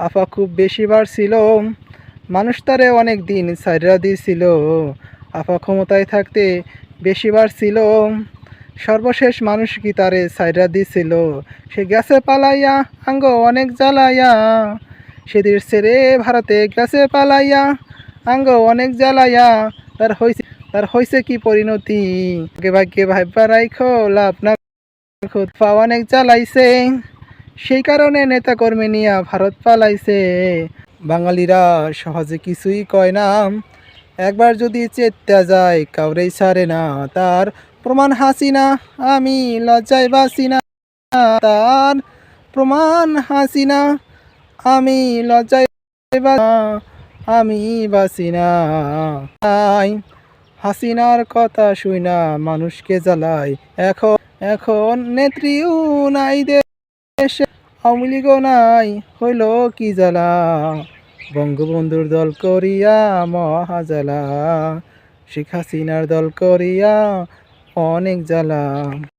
আফা খুব বেশি ছিল মানুষ তারে অনেক দিন সাইরা দিয়েছিল আফা ক্ষমতায় থাকতে বেশিবার ছিল সর্বশেষ মানুষ কি তারে সাইরা দিছিল? সে গেছে পালাইয়া, আঙ্গ অনেক জ্বালাইয়া। সেদির ছেড়ে ভারতে গেছে পালাইয়া, আঙ্গ অনেক জ্বালাইয়া। তার হইছে তার হইছে কি পরিণতি? ভাগ্যে ভাগ্যে ভাইবা রাইখো, লাভ না অনেক জ্বালাইছে। সেই কারণে নেতা কর্মী নিয়া ভারত পালাইছে। বাঙালিরা সহজে কিছুই কয় না। একবার যদি চেত্যা যায়, কাউরেই ছাড়ে না। তার প্রমাণ হাসিনা, আমি লজ্জায় বাসি না। তার প্রমাণ হাসিনা, আমি লজ্জায় আমি বাসি না। তাই হাসিনার কথা শুই না। মানুষকে জ্বালাই। এখন এখন নেত্রীও নাই দেশে আওয়ামী লীগও নাই, হইল কি জ্বালা? বঙ্গবন্ধুর দল করিয়া মহাজালা শেখ হাসিনার দল করিয়া অনেক জ্বালা।